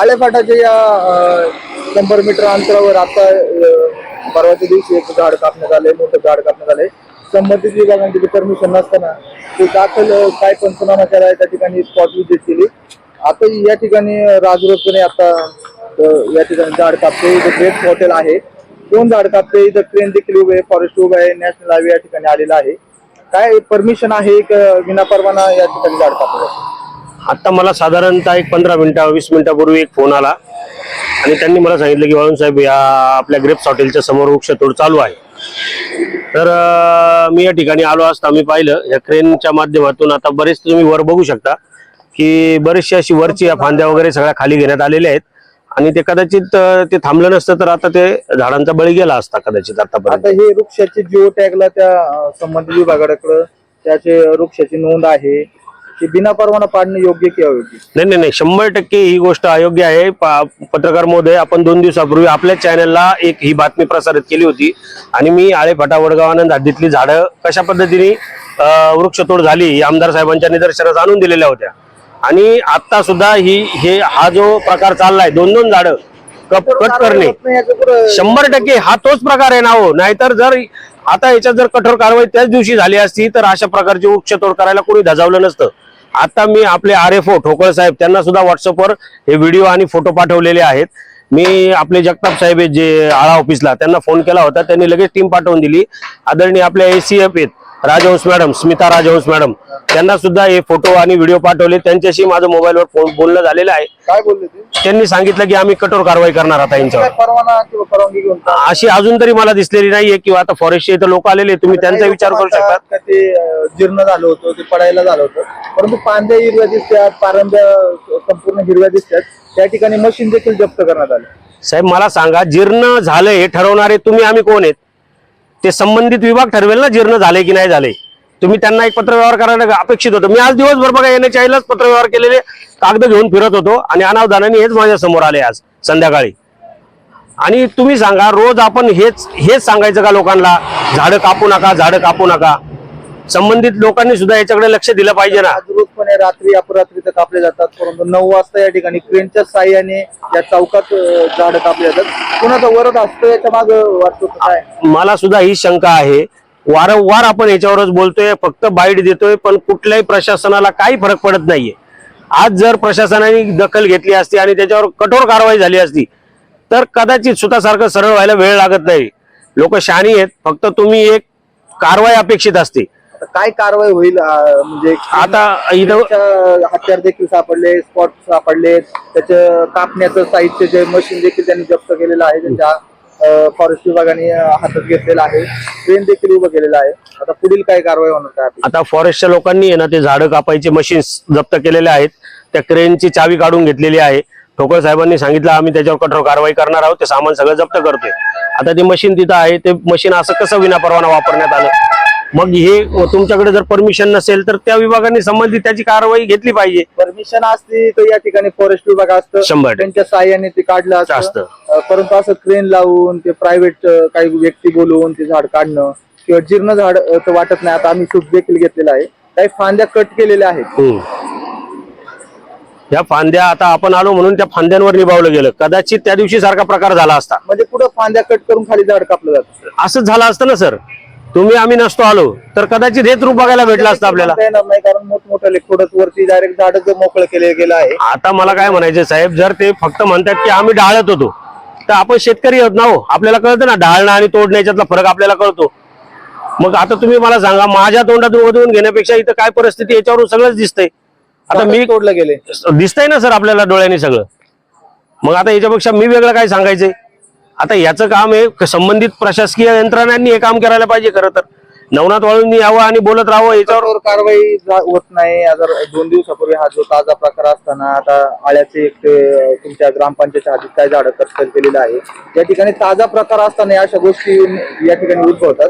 आळेफाटाच्या या शंभर मीटर अंतरावर आता परवाच्या दिवशी एक झाड कापण्यात आले मोठं झाड कापण्यात आलंय. संबंधित विभागांची परमिशन नसताना ते दाखल काय पंचनामा केलाय त्या ठिकाणी स्पॉट व्हिजिट केली. आता या ठिकाणी राजरोपणे आता या ठिकाणी झाड कापते. इथं ग्रेट हॉटेल आहे. दोन झाड कापते. इथं ट्रेन देखील उभे आहे. फॉरेस्ट उभे आहे. नॅशनल हायवे या ठिकाणी आलेला आहे. काय परमिशन आहे? का विना परवाना या ठिकाणी झाड कापलं आत्ता आता मला साधारणतः एक पंधरा मिनिटा वीस मिनिटापूर्वी एक फोन आला. आणि त्यांनी मला सांगितलं की वाळून साहेब या आपल्या ग्रेप्स हॉटेलच्या समोर वृक्षतोड चालू आहे. तर मी या ठिकाणी आलो असता मी पाहिलं या क्रेनच्या माध्यमातून आता बरेच तुम्ही वर बघू शकता की बरेचशी अशी वरची या फांद्या वगैरे सगळ्या खाली घेण्यात आलेल्या आहेत. आणि ते कदाचित ते थांबलं नसतं तर आता ते झाडांचा बळी गेला असता कदाचित आतापर्यंत. आता हे वृक्षाचे जिओ टॅगला त्या संबंधित विभागाकडे त्याचे वृक्षाची नोंद आहे. की बिना परवाना पाडणे योग्य की अयोग्य? नाही नाही नाही. शंभर टक्के ही गोष्ट अयोग्य आहे. पत्रकार महोदय आपण दोन दिवसापूर्वी आपल्या चॅनलला एक ही बातमी प्रसारित केली होती. आणि मी आळेफाटा वडगाव आनंद हद्दीतली झाडं कशा पद्धतीने वृक्षतोड झाली आमदार साहेबांच्या निदर्शनास आणून दिलेल्या होत्या. आणि आता सुद्धा ही हे हा जो प्रकार चाललाय दोन दोन झाडं कप कट करणे शंभर टक्के हा तोच प्रकार आहे ना हो. नाहीतर जर आता याच्यात जर कठोर कारवाई त्याच दिवशी झाली असती तर अशा प्रकारची वृक्षतोड करायला कोणी धजावलं नसतं. आता मी आपले आर एफ ओ ठोकळ साहेब त्यांना सुद्धा व्हॉट्सअपवर हे व्हिडिओ आणि फोटो पाठवलेले आहेत. मी आपले जगताप साहेब जे आळा ऑफिसला त्यांना फोन केला होता. त्यांनी लगेच टीम पाठवून दिली. आदरणीय आपल्या एसीएफ आहेत. राजहंस मॅडम स्मिता राजहंस मॅडम त्यांना सुद्धा हे फोटो आणि व्हिडिओ पाठवले. त्यांच्याशी माझं मोबाईलवर फोन बोलणं झालेलं आहे. काय बोलले ते? त्यांनी सांगितलं की आम्ही कठोर कारवाई करणार आता यांच्यावर. काय परवाना किंवा परवानगी घेऊन का? अशी अजून तरी मला दिसलेली नाहीये किंवा आता फॉरेस्टचे इथं लोक आलेले तुम्ही त्यांचा विचार करू शकता. का ते अं, जीर्ण झालं होतं ते पडायला झालं होतं. परंतु पांद्या हिरव्या दिसतात पारंब्या संपूर्ण हिरव्या दिसतात त्या ठिकाणी मशीन देखील जप्त करण्यात आले. साहेब मला सांगा जीर्ण झालंय हे ठरवणारे तुम्ही आम्ही कोण आहेत? ते संबंधित विभाग ठरवेल ना जीर्ण झाले की नाही झाले. तुम्ही त्यांना एक पत्रव्यवहार करायला अपेक्षित होतं. मी आज दिवसभर बघा एन लाच पत्रव्यवहार केलेले कागद घेऊन फिरत होतो आणि अनावधानाने हेच माझ्यासमोर आले आज संध्याकाळी. आणि तुम्ही सांगा रोज आपण हेच हेच सांगायचं का लोकांना? झाडं कापू नका झाडं कापू नका. संबंधित लोकांनी सुद्धा याच्याकडे लक्ष दिलं पाहिजे ना. रोजपणे रात्री अपरात्री तर कापले जातात. परंतु नऊ वाजता या ठिकाणी क्रेनच्या साह्याने या चौकात झाडं कापली जातात. कुणाचा वरद असतो याच्या माग वाटतो काय? मला सुद्धा ही शंका आहे. वारंवार आपण याच्यावरच बोलतोय फक्त बाईट देतोय पण कुठल्याही प्रशासनाला काही फरक पडत नाहीये. आज जर प्रशासनाने दखल घेतली असती आणि त्याच्यावर कठोर कारवाई झाली असती तर कदाचित सुतासारखं सरळ व्हायला वेळ लागत नाही. लोक शहाणी आहेत फक्त तुम्ही एक कारवाई अपेक्षित असते. काय कारवाई होईल अं, म्हणजे आता इथं हत्यार देखील सापडले स्पॉट सापडले त्याच्या कापण्याचं साहित्य जे मशीन देखील त्यांनी जप्त केलेलं आहे त्यांच्या फॉरेस्ट विभागाने अं, हातात घेतलेलं आहे ट्रेन देखील उभं केलेलं आहे. आता पुढील काय कारवाई होणार काय? आता फॉरेस्टच्या लोकांनी आहे ना ते झाडं कापायचे मशीन्स जप्त केलेले आहेत त्या क्रेनची चावी काढून घेतलेली आहे. ठोकळ साहेबांनी सांगितलं आम्ही त्याच्यावर कठोर कारवाई करणार आहोत ते सामान सगळं जप्त करतोय. आता ते मशीन तिथं आहे ते मशीन असं कसं विना परवाना वापरण्यात आलं? मग हे तुमच्याकडे जर परमिशन नसेल तर त्या विभागाने संबंधित त्याची कारवाई घेतली पाहिजे. परमिशन असती तर या ठिकाणी फॉरेस्ट विभाग असतं. शंभर. त्यांच्या साह्याने ते काढलं असतं. परंतु असं क्रेन लावून ते प्रायव्हेट काही व्यक्ती बोलवून ते झाड काढणं किंवा जीर्ण झाड तर वाटत नाही. आता आम्ही शूट देखील घेतलेला आहे. काही फांद्या कट केलेल्या आहेत. या फांद्या आता आपण आलो म्हणून त्या फांद्यांवर निभावलं गेलं. कदाचित त्या दिवशी सारखा प्रकार झाला असता. म्हणजे पुढे फांद्या कट करून खाली झाड कापलं जातं. असंच झालं असतं ना सर? तुम्ही आम्ही नसतो आलो. तर कदाचित हेच रूप बघायला भेटलं असतं आपल्याला. येणार नाही कारण मोठमोठ्याले थोडंच वरती डायरेक्ट झाड मोकळं केलं गेलं आहे. आता मला काय म्हणायचं साहेब जर ते फक्त म्हणतात की आम्ही डाळत होतो तर आपण शेतकरी आहोत ना हो. आपल्याला कळतं ना डाळणं आणि तोडणं याच्यातला फरक आपल्याला कळतो. मग आता तुम्ही मला सांगा माझ्या तोंडातून वधवून घेण्यापेक्षा इथं काय परिस्थिती याच्यावरून सगळंच दिसतंय. आता मी तोडलं गेले. दिसतंय ना सर आपल्याला डोळ्यांनी सगळं. मग आता याच्यापेक्षा मी वेगळं काय सांगायचंय? आता याचं काम आहे संबंधित प्रशासकीय यंत्रणांनी हे काम करायला पाहिजे खरं तर. नवनाथ वाळूंनी यावं आणि बोलत राहावं याच्यावर. कारवाई जा- होत नाही. जर दोन दिवसापूर्वी हा जो ताजा प्रकार असताना आता आळ्याचे एक ते तुमच्या ग्रामपंचायतच्या हातीत काय झाडं कत्तल केलेलं आहे. या ठिकाणी ताजा प्रकार असताना अशा गोष्टी या ठिकाणी उद्भवतात.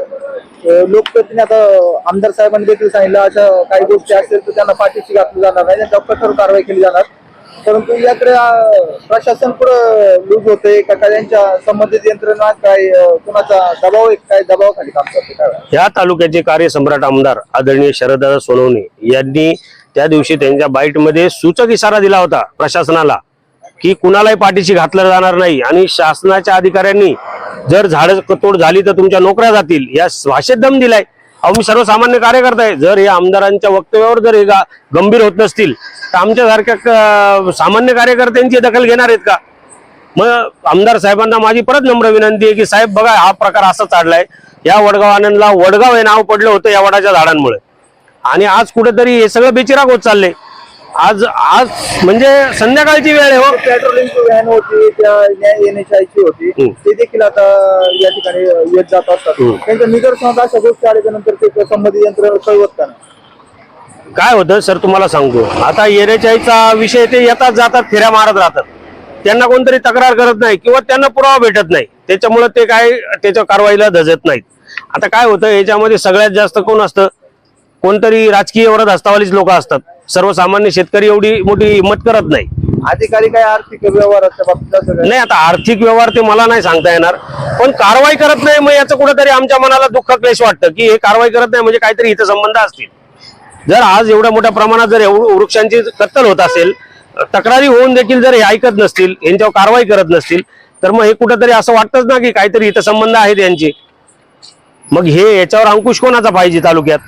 लोकप्रतिनिधी आता आमदार साहेबांनी देखील सांगितलं अशा काही गोष्टी असतील तर त्यांना पाठीशी घातली जाणार नाही. त्यांच्यावर कठोर कारवाई केली जाणार. परंतु याकडे प्रशासन पुढे लूज होते का? काय त्यांच्या संबंधित यंत्रणा काय कुणाचा दबाव काय दबावाखाली काम करते काय या तालुक्याचे कार्यसम्राट आमदार आदरणीय शरददादा सोनवणे यांनी त्या दिवशी त्यांच्या बाईटमध्ये सूचक इशारा दिला होता प्रशासनाला की कुणालाही पाठीशी घातलं जाणार नाही आणि शासनाच्या अधिकाऱ्यांनी जर झाड तोड झाली तर तुमच्या नोकऱ्या जातील. या भाषेत दम दिलाय. अहो मी सर्वसामान्य कार्यकर्ता आहे. जर हे आमदारांच्या वक्तव्यावर जर हे गा- गंभीर होत नसतील तर आमच्यासारख्या क- सामान्य कार्यकर्त्यांची दखल घेणार आहेत का? मग आमदार साहेबांना माझी परत नम्र विनंती आहे की साहेब बघा हा प्रकार असा चाललाय. या वडगाव आनंदला वडगाव हे नाव पडलं होतं या वडाच्या झाडांमुळे. आणि आज कुठेतरी हे सगळं बेचिराग होत चाललंय. आज आज म्हणजे संध्याकाळची वेळ आहे हो. पेट्रोलिंगची व्हॅन होती त्या एनएचआयची होती. ते देखील आता या ठिकाणी येत जात असतात. त्यांच्या निदर्शनात अशा गोष्टी आल्याच्यानंतर ते संबंधित यंत्र कळवत? काय होतं सर तुम्हाला सांगतो. आता एरेचाईचा विषय ते येतात जातात फिऱ्या मारत राहतात. त्यांना कोणतरी तक्रार करत नाही किंवा त्यांना पुरावा भेटत नाही. त्याच्यामुळे ते काय त्याच्या कारवाईला धजत नाहीत. आता काय होतं याच्यामध्ये सगळ्यात जास्त कोण असतं? कोणतरी राजकीय वरद हस्तावालीच लोक असतात. सर्वसामान्य शेतकरी एवढी मोठी हिंमत करत नाही. अधिकारी काय आर्थिक व्यवहाराच्या बाबतीत असं काय? नाही आता आर्थिक व्यवहार ते मला नाही सांगता येणार. पण कारवाई करत नाही मग याचं कुठेतरी आमच्या मनाला दुःख क्लेश वाटतं की हे कारवाई करत नाही म्हणजे काहीतरी इथं संबंध असतील. जर आज एवढ्या मोठ्या प्रमाणात जर एवढं वृक्षांची कत्तल होत असेल तक्रारी होऊन देखील जर हे ऐकत नसतील यांच्यावर कारवाई करत नसतील तर मग हे कुठंतरी असं वाटतच ना की काहीतरी इथं संबंध आहेत यांचे. मग हे याच्यावर अंकुश कोणाचा पाहिजे तालुक्यात?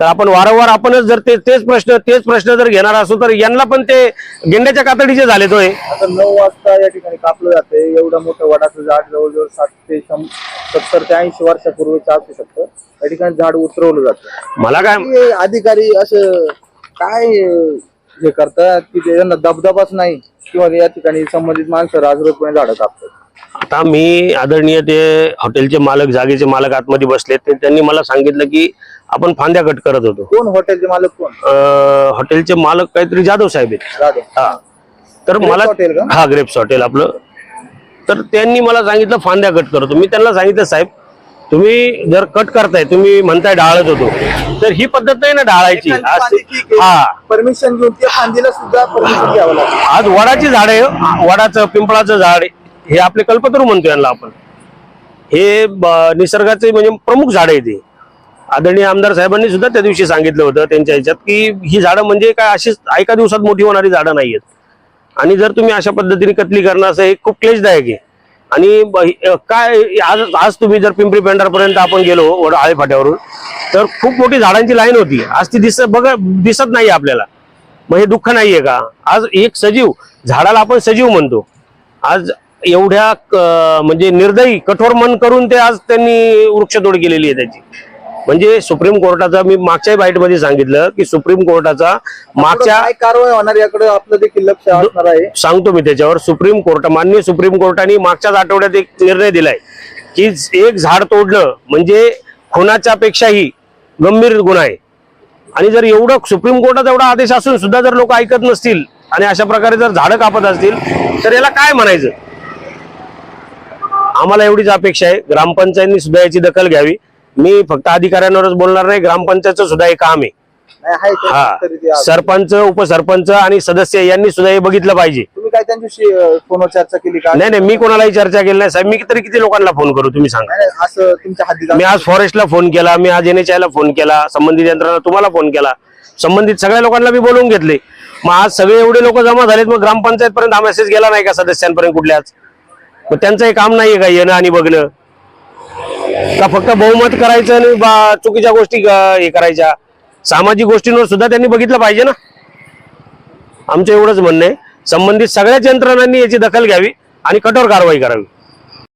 तर आपण वारंवार आपणच जर ते तेच प्रश्न तेच प्रश्न जर घेणार असू तर यांना पण ते गेंड्याच्या कातडीचे झाले तो आता नऊ वाजता या ठिकाणी कापलं जाते एवढं मोठं वडाचं झाड जवळजवळ साठ ते शं- सत्तर ते ऐंशी वर्षापूर्वीचं असू शकतं या ठिकाणी झाड उतरवलं जातं. मला काय हे अधिकारी असं काय हे करतात की त्यांना दबदबाच नाही किंवा या ठिकाणी संबंधित माणसं राजरोगपणे झाडं कापतात. आता मी आदरणीय ते हॉटेलचे मालक जागेचे मालक आतमध्ये बसले ते त्यांनी मला सांगितलं की आपण फांद्या कट करत होतो. कोण हॉटेलचे मालक कोण? अं, हॉटेलचे मालक काहीतरी जाधव साहेब आहेत. जाधव. हा. तर Grapes मला Hotel का? हा ग्रेप्स हॉटेल आपलं. तर त्यांनी मला सांगितलं फांद्या कट करतो. मी त्यांना सांगितलं साहेब तुम्ही जर कट करताय तुम्ही म्हणताय डाळत होतो. तर ही पद्धत नाही ना डाळायची. हा. परमिशन घेऊन त्या फांदीला सुद्धा परमिशन घ्यावं लागतं. आज वडाची झाड आहे वडाचं पिंपळाचं झाड आहे. हे आपले कल्पतरू म्हणतो यांना आपण. हे ब- निसर्गाचे म्हणजे प्रमुख झाड आहे ते आदरणीय आमदार साहेबांनी सुद्धा त्या दिवशी सांगितलं होतं त्यांच्या ह्याच्यात की ही झाडं म्हणजे काय अशीच एका दिवसात मोठी होणारी झाडं नाहीयेत. आणि जर तुम्ही अशा पद्धतीने कतली करणं असं हे खूप क्लेशदायक आहे. आणि ब- काय आज आज तुम्ही जर पिंपरी पेंढारपर्यंत आपण गेलो वड आळे फाट्यावरून तर खूप मोठी झाडांची लाईन होती. आज ती दिसत बघ दिसत नाही आपल्याला. मग हे दुःख नाहीये का? आज एक सजीव झाडाला आपण सजीव म्हणतो. आज एवढ्या म्हणजे निर्दयी कठोर मन करून ते आज त्यांनी वृक्षतोड केलेली आहे त्याची. म्हणजे सुप्रीम कोर्टाचा मी मागच्या बाईटमध्ये सांगितलं की सुप्रीम कोर्टाचा मागच्या काय कारवाई होणार याकडे आपलं देखील लक्ष असणार आहे. सांगतो मी त्याच्यावर. सुप्रीम कोर्ट माननीय सुप्रीम कोर्टाने मागच्याच आठवड्यात एक निर्णय दिलाय की एक झाड तोडलं म्हणजे खुनाच्या पेक्षाही गंभीर गुन्हा आहे. आणि जर एवढं सुप्रीम कोर्टाचा एवढा आदेश असून सुद्धा जर लोक ऐकत नसतील आणि अशा प्रकारे जर झाडं कापत असतील तर याला काय म्हणायचं? आम्हाला एवढीच अपेक्षा आहे. ग्रामपंचायतनी सुद्धा याची दखल घ्यावी. मी फक्त अधिकाऱ्यांवरच बोलणार नाही ग्रामपंचायतचं सुद्धा हे काम आहे. हा. सरपंच उपसरपंच आणि सदस्य यांनी सुद्धा हे बघितलं पाहिजे. तुम्ही काय त्यांच्याशी अं, फोनवर चर्चा केली का? नाही नाही मी कोणालाही चर्चा केली नाही. साहेब मी तरी किती लोकांना फोन करू तुम्ही सांगा. नाही, नाही, असं तुमच्या हद्दीत मी आज फॉरेस्टला फोन केला मी आज एनएचआय ला फोन केला संबंधित यंत्रणा तुम्हाला फोन केला. संबंधित सगळ्या लोकांना मी बोलवून घेतले. मग आज सगळे एवढे लोक जमा झालेत मग ग्रामपंचायत पर्यंत हा मेसेज गेला नाही का सदस्यांपर्यंत कुठल्याच? मग त्यांचं हे काम नाहीये का येणं आणि बघणं? का फक्त बहुमत करायचं आणि बा- चुकीच्या गोष्टी हे करायच्या? सामाजिक गोष्टींवर सुद्धा त्यांनी बघितलं पाहिजे ना? आमचं एवढंच म्हणणं आहे. संबंधित सगळ्याच यंत्रणांनी याची दखल घ्यावी आणि कठोर कारवाई करावी.